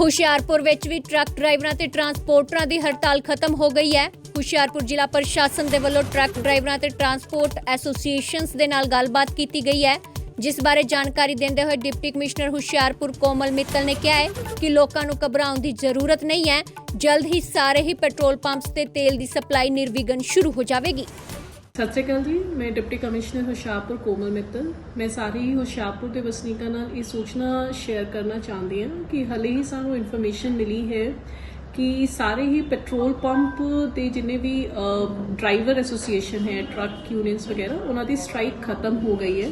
ਹੁਸ਼ਿਆਰਪੁਰ ਵਿੱਚ ਵੀ ਟਰੱਕ ਡਰਾਈਵਰਾਂ ਤੇ ਟਰਾਂਸਪੋਰਟਰਾਂ ਦੀ ਹੜਤਾਲ ਖਤਮ ਹੋ ਗਈ ਹੈ। ਹੁਸ਼ਿਆਰਪੁਰ ਜ਼ਿਲ੍ਹਾ ਪ੍ਰਸ਼ਾਸਨ ਦੇ ਵੱਲੋਂ ਟਰੱਕ ਡਰਾਈਵਰਾਂ ਤੇ ਟਰਾਂਸਪੋਰਟ ਐਸੋਸੀਏਸ਼ਨਸ ਦੇ ਨਾਲ ਗੱਲਬਾਤ ਕੀਤੀ ਗਈ ਹੈ। ਜਿਸ ਬਾਰੇ ਜਾਣਕਾਰੀ ਦਿੰਦੇ ਹੋਏ ਡਿਪਟੀ ਕਮਿਸ਼ਨਰ ਹੁਸ਼ਿਆਰਪੁਰ ਕੋਮਲ ਮਿੱਤਲ ਨੇ ਕਿਹਾ ਹੈ ਕਿ ਲੋਕਾਂ ਨੂੰ ਘਬਰਾਉਣ ਦੀ ਜ਼ਰੂਰਤ ਨਹੀਂ ਹੈ। ਜਲਦ ਹੀ ਸਾਰੇ ਹੀ ਪੈਟਰੋਲ ਪੰਪਸ ਤੇ ਤੇਲ ਦੀ ਸਪਲਾਈ ਨਿਰਵਿਘਨ ਸ਼ੁਰੂ ਹੋ ਜਾਵੇਗੀ। ਸਤਿ ਸ਼੍ਰੀ ਅਕਾਲ ਜੀ, ਮੈਂ ਡਿਪਟੀ ਕਮਿਸ਼ਨਰ ਹੁਸ਼ਿਆਰਪੁਰ ਕੋਮਲ ਮਿੱਤਲ। ਮੈਂ ਸਾਰੇ ਹੀ ਹੁਸ਼ਿਆਰਪੁਰ ਦੇ ਵਸਨੀਕਾਂ ਨਾਲ ਇਹ ਸੂਚਨਾ ਸ਼ੇਅਰ ਕਰਨਾ ਚਾਹੁੰਦੀ ਹਾਂ ਕਿ ਹਲੇ ਹੀ ਸਾਨੂੰ ਇਨਫੋਰਮੇਸ਼ਨ ਮਿਲੀ ਹੈ ਕਿ ਸਾਰੇ ਹੀ ਪੈਟਰੋਲ ਪੰਪ ਦੇ ਜਿੰਨੇ ਵੀ ਡਰਾਈਵਰ ਐਸੋਸੀਏਸ਼ਨ ਹੈ, ਟਰੱਕ, ਯੂਨੀਅਨਸ ਵਗੈਰਾ, ਉਹਨਾਂ ਦੀ ਸਟ੍ਰਾਈਕ ਖਤਮ ਹੋ ਗਈ ਹੈ।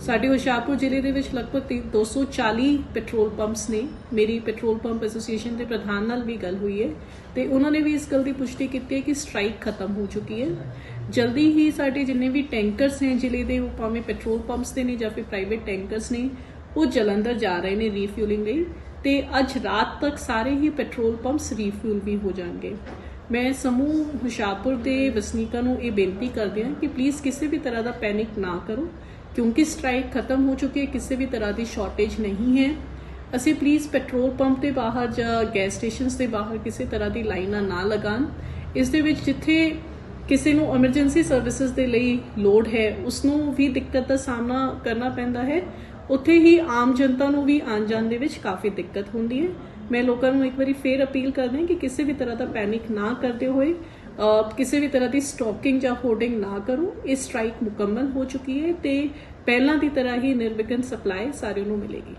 ਸਾਡੇ ਹੁਸ਼ਿਆਰਪੁਰ ਜ਼ਿਲ੍ਹੇ ਦੇ ਵਿੱਚ ਲਗਭਗ ਤੀ- 240 ਪੈਟਰੋਲ ਪੰਪਸ ਨੇ। ਮੇਰੀ ਪੈਟਰੋਲ ਪੰਪ ਐਸੋਸੀਏਸ਼ਨ ਦੇ ਪ੍ਰਧਾਨ ਨਾਲ ਵੀ ਗੱਲ ਹੋਈ ਹੈ ਤੇ ਉਹਨਾਂ ਨੇ ਵੀ ਇਸ ਗੱਲ ਦੀ ਪੁਸ਼ਟੀ ਕੀਤੀ ਹੈ ਕਿ ਸਟ੍ਰਾਈਕ ਖਤਮ ਹੋ ਚੁੱਕੀ ਹੈ। ਜਲਦੀ ਹੀ ਸਾਡੇ ਜਿੰਨੇ ਵੀ ਟੈਂਕਰਸ ਹੈ ਜ਼ਿਲ੍ਹੇ ਦੇ, ਉਹ ਭਾਵੇਂ ਪੈਟਰੋਲ ਪੰਪਸ ਦੇ ਨੇ ਜਾਂ ਫਿਰ ਪ੍ਰਾਈਵੇਟ ਟੈਂਕਰਸ ਨੇ, ਉਹ ਜਲੰਧਰ ਜਾ ਰਹੇ ਨੇ ਰੀਫਿਊਲਿੰਗ ਲਈ ਤੇ ਅੱਜ ਰਾਤ ਤੱਕ ਸਾਰੇ ਹੀ ਪੈਟਰੋਲ ਪੰਪਸ ਰੀਫਿਊਲ ਵੀ ਹੋ ਜਾਣਗੇ। ਮੈਂ ਸਮੂਹ ਹੁਸ਼ਿਆਰਪੁਰ ਦੇ ਵਸਨੀਕਾਂ ਨੂੰ ਇਹ ਬੇਨਤੀ ਕਰਦੀ ਹਾਂ ਕਿ ਪਲੀਜ਼ ਕਿਸੇ ਵੀ ਤਰ੍ਹਾਂ ਦਾ ਪੈਨਿਕ ਨਾ ਕਰੋ। ਕਿਉਂਕਿ ਸਟ੍ਰਾਈਕ ਖਤਮ ਹੋ ਚੁੱਕੀ ਹੈ, ਕਿਸੇ ਵੀ ਤਰ੍ਹਾਂ ਦੀ ਸ਼ਾਰਟੇਜ ਨਹੀਂ ਹੈ। ਅਸੀਂ ਪਲੀਜ਼ ਪੈਟਰੋਲ ਪੰਪ ਦੇ ਬਾਹਰ ਜਾਂ ਗੈਸ ਸਟੇਸ਼ਨਸ ਦੇ ਬਾਹਰ ਕਿਸੇ ਤਰ੍ਹਾਂ ਦੀ ਲਾਈਨਾਂ ਨਾ ਲਗਾਉਣ। ਇਸ ਦੇ ਵਿੱਚ ਜਿੱਥੇ ਕਿਸੇ ਨੂੰ ਐਮਰਜੈਂਸੀ ਸਰਵਿਸਿਜ਼ ਦੇ ਲਈ ਲੋੜ ਹੈ ਉਸ ਨੂੰ ਵੀ ਦਿੱਕਤ ਦਾ ਸਾਹਮਣਾ ਕਰਨਾ ਪੈਂਦਾ ਹੈ। ਉੱਥੇ ਹੀ ਆਮ ਜਨਤਾ ਨੂੰ ਵੀ ਆਉਣ ਜਾਣ ਦੇ ਵਿੱਚ ਕਾਫੀ ਦਿੱਕਤ ਹੁੰਦੀ ਹੈ। ਮੈਂ ਲੋਕਾਂ ਨੂੰ ਇੱਕ ਵਾਰੀ ਫੇਰ ਅਪੀਲ ਕਰਦਾ ਹਾਂ ਕਿ ਕਿਸੇ ਵੀ ਤਰ੍ਹਾਂ ਦਾ ਪੈਨਿਕ ਨਾ ਕਰਦੇ ਹੋਏ ਕਿਸੇ ਵੀ ਤਰ੍ਹਾਂ ਦੀ ਸਟਾਕਿੰਗ ਜਾਂ ਹੋਰਡਿੰਗ ਨਾ ਕਰੋ। ਇਹ ਸਟ੍ਰਾਈਕ ਮੁਕੰਮਲ ਹੋ ਚੁੱਕੀ ਹੈ ਤੇ ਪਹਿਲਾਂ ਦੀ ਤਰ੍ਹਾਂ ਹੀ ਨਿਰਵਿਘਨ ਸਪਲਾਈ ਸਾਰਿਆਂ ਨੂੰ ਮਿਲੇਗੀ।